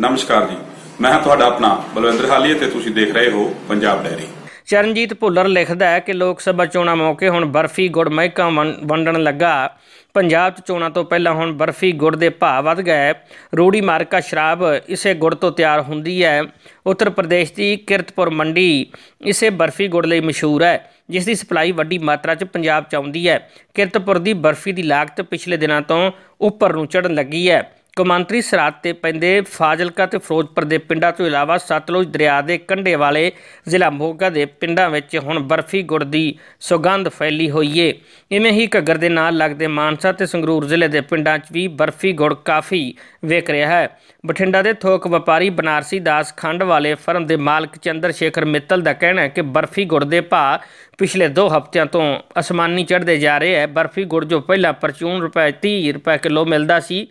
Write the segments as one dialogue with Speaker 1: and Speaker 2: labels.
Speaker 1: ਨਮਸਕਾਰ ਜੀ। ਮੈਂ ਹਾਂ ਤੁਹਾਡਾ ਆਪਣਾ ਬਲਵਿੰਦਰ ਹਾਲੀਏ ਤੇ ਤੁਸੀਂ ਦੇਖ ਰਹੇ ਹੋ ਪੰਜਾਬ ਡੈਰੀ।
Speaker 2: ਚਰਨਜੀਤ ਭੁੱਲਰ ਲਿਖਦਾ ਹੈ ਕਿ ਲੋਕ ਸਭਾ ਚੋਣਾਂ ਮੌਕੇ ਹੁਣ ਬਰਫੀ ਗੁੜ ਮਹਿਕਾ ਵੰਡਣ ਲੱਗਾ। ਪੰਜਾਬ 'ਚ ਚੋਣਾਂ ਤੋਂ ਪਹਿਲਾਂ ਹੁਣ ਬਰਫੀ ਗੁੜ ਦੇ ਭਾਅ ਵੱਧ ਗਏ। ਰੂੜੀ ਮਾਰਕਾ ਸ਼ਰਾਬ ਇਸੇ ਗੁੜ ਤੋਂ ਤਿਆਰ ਹੁੰਦੀ ਹੈ। ਉੱਤਰ ਪ੍ਰਦੇਸ਼ ਦੀ ਕਿਰਤਪੁਰ ਮੰਡੀ ਇਸੇ ਬਰਫੀ ਗੁੜ ਲਈ ਮਸ਼ਹੂਰ ਹੈ, ਜਿਸ ਦੀ ਸਪਲਾਈ ਵੱਡੀ ਮਾਤਰਾ 'ਚ ਪੰਜਾਬ 'ਚ ਆਉਂਦੀ ਹੈ। ਕਿਰਤਪੁਰ ਦੀ ਬਰਫੀ ਦੀ ਲਾਗਤ ਪਿਛਲੇ ਦਿਨਾਂ ਤੋਂ ਉੱਪਰ ਨੂੰ ਚੜ੍ਹਨ ਲੱਗੀ ਹੈ। ਕੌਮਾਂਤਰੀ ਸਰਾਤ ਤੇ ਪੈਂਦੇ ਫਾਜ਼ਿਲਕਾ ਤੇ ਫਿਰੋਜ਼ਪੁਰ ਦੇ ਪਿੰਡਾਂ ਤੋਂ ਇਲਾਵਾ ਸਤਲੁਜ ਦਰਿਆ ਦੇ ਕੰਢੇ ਵਾਲੇ ਜ਼ਿਲ੍ਹਾ ਮੋਗਾ ਦੇ ਪਿੰਡਾਂ ਵਿੱਚ ਹੁਣ ਬਰਫੀ ਗੁੜ ਦੀ ਸੁਗੰਧ ਫੈਲੀ ਹੋਈ ਏ। ਇਵੇਂ ਹੀ ਘੱਗਰ ਦੇ ਨਾਲ ਲੱਗਦੇ ਮਾਨਸਾ ਤੇ ਸੰਗਰੂਰ ਜ਼ਿਲ੍ਹੇ ਦੇ ਪਿੰਡਾਂ 'ਚ ਵੀ ਬਰਫੀ ਗੁੜ ਕਾਫੀ ਵਿਕ ਰਿਹਾ ਹੈ। ਬਠਿੰਡਾ ਦੇ ਥੋਕ ਵਪਾਰੀ ਬਨਾਰਸੀ ਦਾਸ ਖੰਡ ਵਾਲੇ ਫਰਮ ਦੇ ਮਾਲਕ ਚੰਦਰ ਸ਼ੇਖਰ ਮਿੱਤਲ ਦਾ ਕਹਿਣਾ ਹੈ ਕਿ ਬਰਫੀ ਗੁੜ ਦੇ ਭਾਅ ਪਿਛਲੇ 2 ਹਫ਼ਤਿਆਂ ਤੋਂ ਅਸਮਾਨੀ ਚੜ੍ਹਦੇ ਜਾ ਰਹੇ ਹੈ। ਬਰਫੀ ਗੁੜ ਜੋ ਪਹਿਲਾਂ ਪਰਚੂਨ ਰੁਪਏ 30 ਰੁਪਏ ਕਿਲੋ ਮਿਲਦਾ ਸੀ,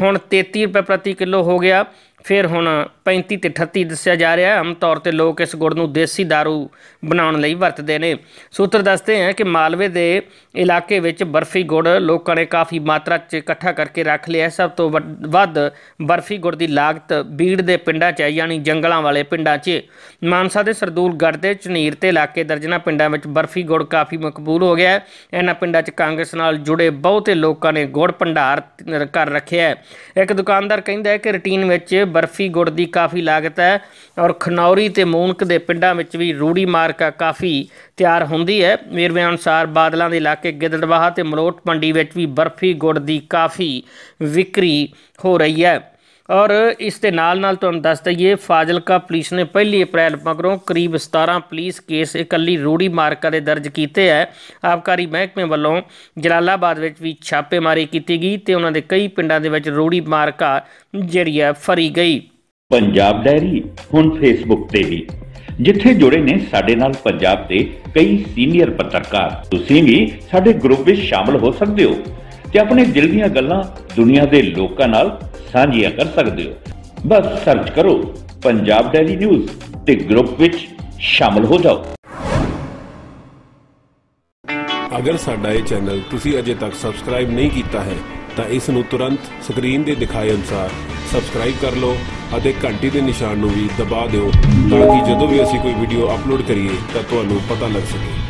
Speaker 2: ਹੁਣ 33 ਰੁਪਏ ਪ੍ਰਤੀ ਕਿਲੋ ਹੋ ਗਿਆ। ਫਿਰ ਹੁਣ 35 ਤੇ 38 ਦੱਸਿਆ ਜਾ ਰਿਹਾ ਹੈ। ਆਮ ਤੌਰ ਤੇ ਲੋਕ ਇਸ ਗੁੜ ਨੂੰ ਦੇਸੀ दारू ਬਣਾਉਣ ਲਈ ਵਰਤਦੇ ਨੇ। ਸੂਤਰ ਦੱਸਦੇ ਹਨ ਕਿ ਮਾਲਵੇ ਦੇ ਇਲਾਕੇ ਵਿੱਚ ਬਰਫੀ ਗੁੜ ਲੋਕਾਂ ਨੇ ਕਾਫੀ ਮਾਤਰਾ 'ਚ ਇਕੱਠਾ ਕਰਕੇ ਰੱਖ ਲਿਆ ਸਭ ਤੋਂ ਵੱਡ- ਵੱਧ ਬਰਫੀ ਗੁੜ ਦੀ ਲਾਗਤ ਬੀੜ ਦੇ ਪਿੰਡਾਂ 'ਚ ਹੈ, ਯਾਨੀ ਜੰਗਲਾਂ ਵਾਲੇ ਪਿੰਡਾਂ 'ਚ। ਮਾਨਸਾ ਦੇ ਸਰਦੂਲਗੜ੍ਹ ਦੇ ਝਨੀਰ ਤੇ ਇਲਾਕੇ ਦਰਜਨਾ ਪਿੰਡਾਂ ਵਿੱਚ ਬਰਫੀ ਗੁੜ ਕਾਫੀ ਮਕਬੂਲ ਹੋ ਗਿਆ ਹੈ। ਇਹਨਾਂ ਪਿੰਡਾਂ 'ਚ ਕਾਂਗਰਸ ਨਾਲ ਜੁੜੇ ਬਹੁਤੇ ਲੋਕਾਂ ਨੇ ਗੁੜ ਭੰਡਾਰ ਕਰ ਰੱਖਿਆ ਹੈ। ਇੱਕ ਦੁਕਾਨਦਾਰ ਕਹਿੰਦਾ ਹੈ ਕਿ ਰੂਟੀਨ ਵਿੱਚ ਬਰਫੀ ਗੁੜ ਦੀ ਕਾਫੀ ਲਾਗਤ ਹੈ ਔਰ ਖਨੌਰੀ ਤੇ ਮੂਨਕ ਦੇ ਪਿੰਡਾਂ ਵਿੱਚ ਵੀ ਰੂੜੀ ਮਾਰਕਾ ਕਾਫੀ ਤਿਆਰ ਹੁੰਦੀ ਹੈ। ਵੇਰਵੇ ਅਨੁਸਾਰ ਬਾਦਲਾਂ ਦੇ ਇਲਾਕੇ ਗਿੱਦੜਵਾਹਾ ਤੇ ਮਲੋਟ ਮੰਡੀ ਵਿੱਚ ਵੀ ਬਰਫੀ ਗੁੜ ਦੀ ਕਾਫੀ ਵਿਕਰੀ ਹੋ ਰਹੀ ਹੈ। ਔਰ ਇਸ ਦੇ ਨਾਲ ਨਾਲ ਤੁਹਾਨੂੰ ਦੱਸ ਦਈਏ, ਫਾਜ਼ਿਲਕਾ ਪੁਲਿਸ ਨੇ ਪਹਿਲੀ ਅਪ੍ਰੈਲ ਮਗਰੋਂ ਕਰੀਬ 17 ਪੁਲਿਸ ਕੇਸ ਇਕੱਲੀ ਰੂੜੀ ਮਾਰਕਾ ਦੇ ਦਰਜ ਕੀਤੇ ਹੈ। ਆਬਕਾਰੀ ਮਹਿਕਮੇ ਵੱਲੋਂ ਜਲਾਲਾਬਾਦ ਵਿੱਚ ਵੀ ਛਾਪੇਮਾਰੀ ਕੀਤੀ ਗਈ ਤੇ ਉਹਨਾਂ ਦੇ ਕਈ ਪਿੰਡਾਂ ਦੇ ਵਿੱਚ ਰੂੜੀ ਮਾਰਕਾ ਜਿਹੜੀ ਹੈ, ਫਰੀ ਗਈ।
Speaker 3: ਪੰਜਾਬ ਡਾਇਰੀ, ਹੁਣ ਫੇਸਬੁੱਕ ਤੇ ਵੀ। ਜਿੱਥੇ ਜੁੜੇ ਨੇ ਸਾਡੇ ਨਾਲ ਪੰਜਾਬ ਦੇ ਕਈ ਸੀਨੀਅਰ ਪੱਤਰਕਾਰ। ਤੁਸੀਂ ਵੀ ਸਾਡੇ ਗਰੁੱਪ ਵਿੱਚ ਸ਼ਾਮਲ ਹੋ ਸਕਦੇ ਹੋ ਤੇ ਆਪਣੇ ਦਿਲ ਦੀਆਂ ਗੱਲਾਂ ਦੁਨੀਆ ਦੇ ਲੋਕਾਂ ਨਾਲ ਸਾਂਝੀਆਂ ਕਰ ਸਕਦੇ ਹੋ। ਬਸ ਸਰਚ ਕਰੋ ਪੰਜਾਬ ਡਾਇਰੀ ਨਿਊਜ਼ ਤੇ ਗਰੁੱਪ ਵਿੱਚ ਸ਼ਾਮਲ ਹੋ ਜਾਓ।
Speaker 4: ਅਗਰ ਸਾਡਾ ਇਹ ਚੈਨਲ ਤੁਸੀਂ ਅਜੇ ਤੱਕ ਸਬਸਕ੍ਰਾਈਬ ਨਹੀਂ ਕੀਤਾ ਹੈ, ਤਾਂ ਇਸ ਨੂੰ ਤੁਰੰਤ ਸਕਰੀਨ ਦੇ ਦਿਖਾਏ ਅਨੁਸਾਰ ਸਬਸਕ੍ਰਾਈਬ ਕਰ ਲਓ ਅਤੇ ਘੰਟੀ ਦੇ ਨਿਸ਼ਾਨ ਨੂੰ ਵੀ ਦਬਾ ਦਿਓ ਤਾਂ ਕਿ ਜਦੋਂ ਵੀ ਅਸੀਂ ਕੋਈ ਵੀਡੀਓ ਅਪਲੋਡ ਕਰੀਏ, ਤਾਂ ਤੁਹਾਨੂੰ ਪਤਾ ਲੱਗ ਸਕੇ।